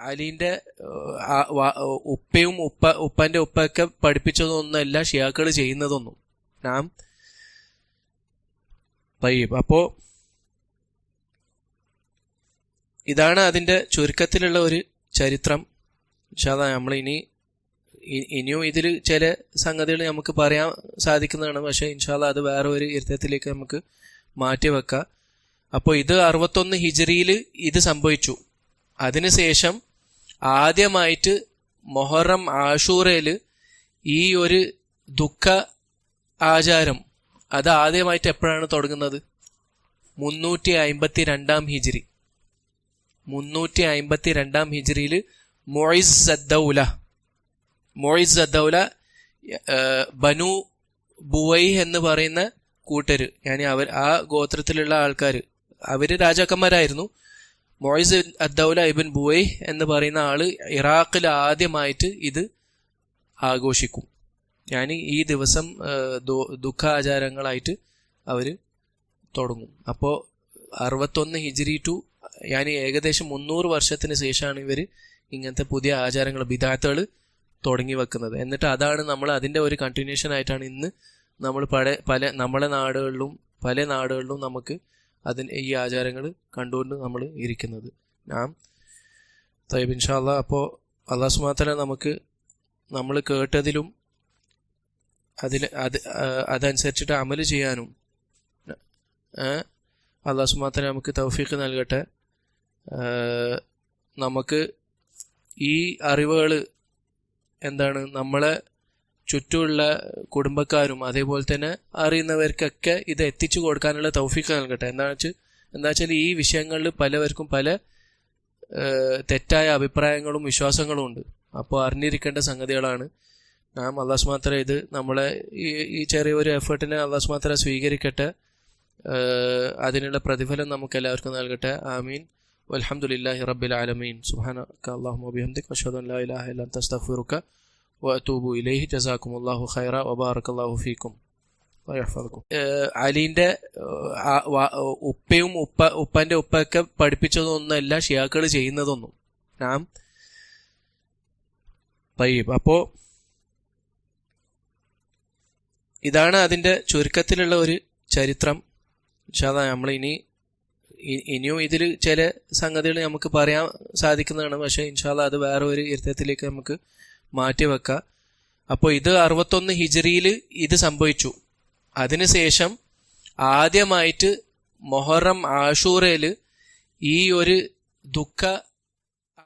അലീന്റെ ഉപ്പയും ഉപ്പ ഉപ്പന്റെ ഉപ്പയൊക്കെ പഠിപ്പിച്ചതൊന്നല്ല ഷിയാക്കൾ ചെയ്യുന്നതൊന്നും. നാം തയ്യബ് അപ്പോ ഇതാണ് അതിന്റെ ചുരുക്കത്തിലുള്ള ഒരു ചരിത്രം. ഇൻഷാല്ലാ നമ്മൾ ഇനി ഇനിയും ഇതിൽ ചില സംഗതികൾ നമുക്ക് പറയാൻ സാധിക്കുന്നതാണ്. പക്ഷെ ഇൻഷാല്ല അത് വേറെ ഒരു ഇരുത്തത്തിലേക്ക് നമുക്ക് മാറ്റി വെക്കാം അപ്പോൾ ഇത് അറുപത്തൊന്ന് ഹിജറിയിൽ ഇത് സംഭവിച്ചു. അതിനുശേഷം ആദ്യമായിട്ട് മൊഹറം ആഷൂറയിൽ ഈ ഒരു ദുഃഖ ആചാരം അത് ആദ്യമായിട്ട് എപ്പോഴാണ് തുടങ്ങുന്നത്? മുന്നൂറ്റി അമ്പത്തി രണ്ടാം ഹിജിരി. മുന്നൂറ്റി അമ്പത്തി രണ്ടാം ഹിജിരിയിൽ മൊയ്സ് സദ്ദൌല മൊയ്സ് സദ്ദൌല ബനു ബുവൈ എന്ന് പറയുന്ന കൂട്ടര് ഞാൻ അവർ ആ ഗോത്രത്തിലുള്ള ആൾക്കാർ അവർ രാജാക്കന്മാരായിരുന്നു. മൊയ്സ് അദ്ദൗല ഇബിൻ ബുവൈ എന്ന് പറയുന്ന ആൾ ഇറാഖിൽ ആദ്യമായിട്ട് ഇത് ആഘോഷിക്കും. ഞാൻ ഈ ദിവസം ദുഃഖ ആചാരങ്ങളായിട്ട് അവർ തുടങ്ങും. അപ്പോൾ അറുപത്തൊന്ന് ഹിജിരി ടു ഞാൻ ഏകദേശം മുന്നൂറ് വർഷത്തിന് ശേഷമാണ് ഇവർ ഇങ്ങനത്തെ പുതിയ ആചാരങ്ങൾ ബിദാത്തുകൾ തുടങ്ങി വെക്കുന്നത്. എന്നിട്ട് അതാണ് നമ്മൾ അതിന്റെ ഒരു കണ്ടിന്യൂഷൻ ആയിട്ടാണ് ഇന്ന് നമ്മൾ പല പല നമ്മളെ നാടുകളിലും പല നാടുകളിലും നമുക്ക് അതിന് ഈ ആചാരങ്ങൾ കണ്ടുകൊണ്ട് നമ്മൾ ഇരിക്കുന്നത്. നാം തയ്യബ് ഇൻഷാല്ല അപ്പോൾ അള്ളാഹ് സുമാത്തല നമുക്ക് നമ്മൾ കേട്ടതിലും അതിൽ അത് അതനുസരിച്ചിട്ട് അമൽ ചെയ്യാനും അള്ളാഹു സുമാത്തല നമുക്ക് തൗഫീഖ് നൽകട്ടെ. നമുക്ക് ഈ അറിവുകൾ എന്താണ് നമ്മളെ ചുറ്റുമുള്ള കുടുംബക്കാരും അതേപോലെ തന്നെ അറിയുന്നവർക്കൊക്കെ ഇത് എത്തിച്ചു കൊടുക്കാനുള്ള തൗഫീഖ് നൽകട്ടെ. എന്താ വെച്ചാൽ എന്താ വെച്ചാൽ ഈ വിഷയങ്ങളിൽ പലവർക്കും പല തെറ്റായ അഭിപ്രായങ്ങളും വിശ്വാസങ്ങളും ഉണ്ട്. അപ്പോൾ അറിഞ്ഞിരിക്കേണ്ട സംഗതികളാണ്. നാം അള്ളാഹ് മാത്ര ഇത് നമ്മളെ ഈ ചെറിയൊരു എഫേർട്ടിനെ അള്ളാഹ് മാത്ര സ്വീകരിക്കട്ടെ. അതിനുള്ള പ്രതിഫലം നമുക്ക് എല്ലാവർക്കും നൽകട്ടെ. ആമീൻ. വൽഹംദുലില്ലാഹി റബ്ബിൽ ആലമീൻ. ഇല്ല അൻത അസ്തഗ്ഫിറുക വഅതൂബു ഇലൈഹി ജസാക്കുമുല്ലാഹു ഖൈറ വബാറകല്ലാഹു ഫീക്കും. വയഹ്ഫദുക്കും. ഏഹ് അലീന്റെ ഏഹ് ആ വാ- ഉപ്പയും ഉപ്പ ഉപ്പന്റെ ഉപ്പയൊക്കെ പഠിപ്പിച്ചതൊന്നല്ല ഷിയാക്കൾ ചെയ്യുന്നതൊന്നും. നാം തയ്യബ്. അപ്പോ ഇതാണ് അതിന്റെ ചുരുക്കത്തിലുള്ള ഒരു ചരിത്രം. ഇൻഷാല്ലാ നമ്മൾ ഇനി ഇനിയും ഇതിൽ ചില സംഗതികൾ നമുക്ക് പറയാൻ സാധിക്കുന്നതാണ്. പക്ഷെ ഇൻഷാല്ല അത് വേറെ ഒരു ഇരുത്തത്തിലേക്ക് നമുക്ക് മാറ്റി വെക്കാം അപ്പോൾ ഇത് അറുപത്തൊന്ന് ഹിജറിയിൽ ഇത് സംഭവിച്ചു. അതിനുശേഷം ആദ്യമായിട്ട് മൊഹറം ആഷൂറയിൽ ഈ ഒരു ദുഃഖ